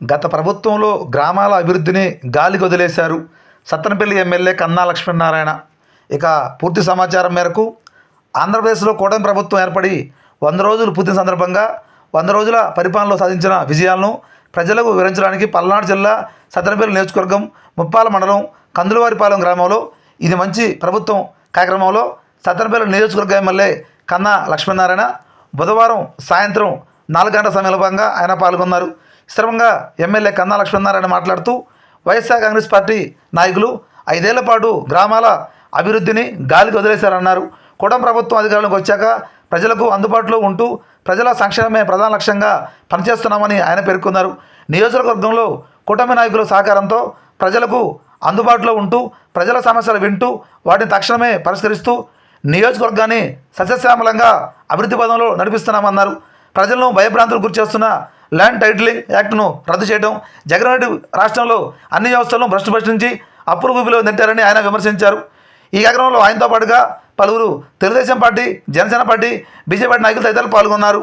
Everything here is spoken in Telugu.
గత ప్రభుత్వంలో గ్రామాల అభివృద్ధిని గాలికి వదిలేశారు. సత్తనపల్లి ఎమ్మెల్యే కన్నా లక్ష్మీనారాయణ. ఇక పూర్తి సమాచారం మేరకు ఆంధ్రప్రదేశ్లో కూటమి ప్రభుత్వం ఏర్పడి వంద రోజులు పూర్తి సందర్భంగా వంద రోజుల పరిపాలనలో సాధించిన విజయాలను ప్రజలకు వివరించడానికి పల్నాడు జిల్లా సత్తనపల్లి నియోజకవర్గం ముప్పాల మండలం కందులవారిపాలెం గ్రామంలో ఇది మంచి ప్రభుత్వం కార్యక్రమంలో సత్తనపల్లి నియోజకవర్గ ఎమ్మెల్యే కన్నా లక్ష్మీనారాయణ బుధవారం సాయంత్రం నాలుగు గంటల సమయంలో భాగంగా ఆయన పాల్గొన్నారు. స్థిరంగా ఎమ్మెల్యే కన్నా లక్ష్మీనారాయణ మాట్లాడుతూ వైఎస్ఆర్ కాంగ్రెస్ పార్టీ నాయకులు ఐదేళ్ళ పాటు గ్రామాల అభివృద్ధిని గాలికి వదిలేశారన్నారు. కూడం ప్రభుత్వం అధికారంలోకి వచ్చాక ప్రజలకు అందుబాటులో ఉంటూ ప్రజల సంక్షేమమే ప్రధాన లక్ష్యంగా పనిచేస్తున్నామని ఆయన పేర్కొన్నారు. నియోజకవర్గంలో కూటమి నాయకుల సహకారంతో ప్రజలకు అందుబాటులో ఉంటూ ప్రజల సమస్యలు వింటూ వాటిని తక్షణమే పరిష్కరిస్తూ నియోజకవర్గాన్ని సస్యశ్యామలంగా అభివృద్ధి పదంలో నడిపిస్తున్నామన్నారు. ప్రజలను భయభ్రాంతులు గురిచేస్తున్న ల్యాండ్ టైటిలింగ్ యాక్ట్ను రద్దు చేయడం జగన్ రెడ్డి రాష్ట్రంలో అన్ని వ్యవస్థలను భ్రష్టు ప్రశ్నించి అప్పుల ఊబిలో నెట్టారని ఆయన విమర్శించారు. ఈ కార్యక్రమంలో ఆయనతో పాటుగా పలువురు Telugudesam party Janasena party BJP నాయకులు తదితరులు పాల్గొన్నారు.